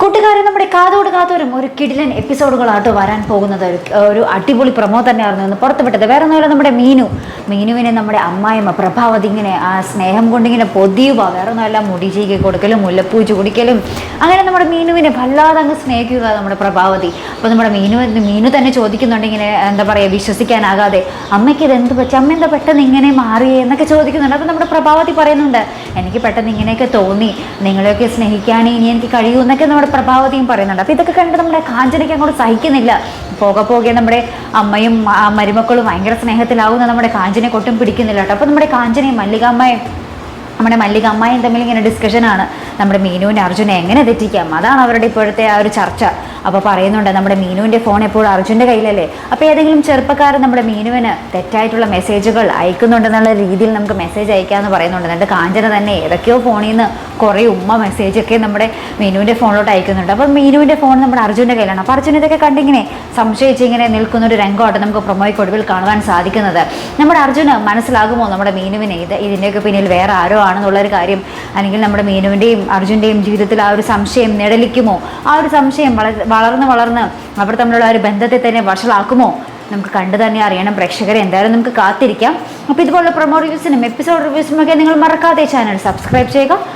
കൂട്ടുകാരെ നമ്മുടെ കാതോട് കാതോരും ഒരു കിടിലൻ എപ്പിസോഡുകളാട്ടോ വരാൻ പോകുന്നത്. ഒരു അടിപൊളി പ്രമോ തന്നെയായിരുന്നു ഇന്ന് പുറത്തുവിട്ടത്. വേറെ ഒന്നുമല്ല നമ്മുടെ മീനു. മീനുവിനെ നമ്മുടെ അമ്മായിമ്മ പ്രഭാവതി ഇങ്ങനെ ആ സ്നേഹം കൊണ്ടിങ്ങനെ പൊതിയുക വേറെ ഒന്നുമല്ല മുടി ചീകി കൊടുക്കലും മുല്ലപ്പൂ കുടിക്കലും. അങ്ങനെ നമ്മുടെ മീനുവിനെ വല്ലാതെ അങ്ങ് സ്നേഹിക്കുക നമ്മുടെ പ്രഭാവതി. അപ്പോൾ നമ്മുടെ മീനു മീനു തന്നെ ചോദിക്കുന്നുണ്ട് ഇങ്ങനെ എന്താ പറയുക വിശ്വസിക്കാനാകാതെ. അമ്മയ്ക്ക് ഇത് എന്ത് പറ്റി? അമ്മ എന്താ പെട്ടെന്ന് ഇങ്ങനെ മാറിയേ എന്നൊക്കെ ചോദിക്കുന്നുണ്ട്. അപ്പോൾ നമ്മുടെ പ്രഭാവതി പറയുന്നുണ്ട് എനിക്ക് പെട്ടെന്ന് ഇങ്ങനെയൊക്കെ തോന്നി. നിങ്ങളെയൊക്കെ സ്നേഹിക്കാൻ ഇനി എനിക്ക് കഴിയൂ എന്നൊക്കെ നമ്മുടെ പ്രഭാവതിയും പറയുന്നുണ്ട്. അപ്പോൾ ഇതൊക്കെ കണ്ട് നമ്മുടെ കാഞ്ചനയ്ക്ക് അങ്ങോട്ട് സഹിക്കുന്നില്ല. പോകെ പോകെ നമ്മുടെ അമ്മയും മരുമക്കളും ഭയങ്കര സ്നേഹത്തിലാവുന്ന നമ്മുടെ കാഞ്ചനെ കൊട്ടും പിടിക്കുന്നില്ല കേട്ടോ. അപ്പോൾ നമ്മുടെ കാഞ്ചനയും മല്ലികാമ്മയും നമ്മുടെ മല്ലിക അമ്മായും തമ്മിൽ ഇങ്ങനെ ഡിസ്കഷനാണ് നമ്മുടെ മീനുവിനെ അർജുനെ എങ്ങനെ തെറ്റിക്കാം? അതാണ് അവരുടെ ഇപ്പോഴത്തെ ആ ഒരു ചർച്ച. അപ്പോൾ പറയുന്നുണ്ട് നമ്മുടെ മീനുവിന്റെ ഫോൺ എപ്പോഴും അർജുന്റെ കയ്യിലല്ലേ? അപ്പോൾ ഏതെങ്കിലും ചെറുപ്പക്കാരൻ നമ്മുടെ മീനുവിന് തെറ്റായിട്ടുള്ള മെസ്സേജുകൾ അയക്കുന്നുണ്ടെന്നുള്ള രീതിയിൽ നമുക്ക് മെസ്സേജ് അയക്കാമെന്ന് പറയുന്നുണ്ട്. എന്നിട്ട് കാഞ്ചന തന്നെ ഏതൊക്കെയോ ഫോണിൽ നിന്ന് കുറേ ഉമ്മ മെസ്സേജൊക്കെ നമ്മുടെ മീനുവിന്റെ ഫോണിലോട്ട് അയക്കുന്നുണ്ട്. അപ്പോൾ മീനുവിന്റെ ഫോൺ നമ്മുടെ അർജുന്റെ കയ്യിലാണ്. അപ്പോൾ അർജുൻ ഇതൊക്കെ കണ്ടിങ്ങനെ സംശയിച്ച് ഇങ്ങനെ നിൽക്കുന്ന ഒരു രംഗമാണ് നമുക്ക് പ്രൊമോയ്ക്ക് ഒടുവിൽ കാണുവാൻ സാധിക്കുന്നത്. നമ്മുടെ അർജുന് മനസ്സിലാകുമോ നമ്മുടെ മീനുവിനെ ഇത് ഇതിന്റെയൊക്കെ പിന്നിൽ വേറെ ആരോ ആണെന്നുള്ളൊരു കാര്യം? അല്ലെങ്കിൽ നമ്മുടെ മീനുവിന്റെയും അർജുന്റെയും ജീവിതത്തിൽ ആ ഒരു സംശയം നിഴലിക്കുമോ? ആ ഒരു സംശയം വള- വളർന്ന് വളർന്ന് അവർ തമ്മിലുള്ള ഒരു ബന്ധത്തെ തന്നെ വഷളാക്കുമോ? നമുക്ക് കണ്ടു തന്നെ അറിയണം. പ്രേക്ഷകരെ എന്തായാലും നമുക്ക് കാത്തിരിക്കാം. അപ്പോൾ ഇതുപോലുള്ള പ്രൊമോ റിവ്യൂസിനും എപ്പിസോഡ് റിവ്യൂസിനും ഒക്കെ നിങ്ങൾ മറക്കാതെ ചാനൽ സബ്സ്ക്രൈബ് ചെയ്യുക.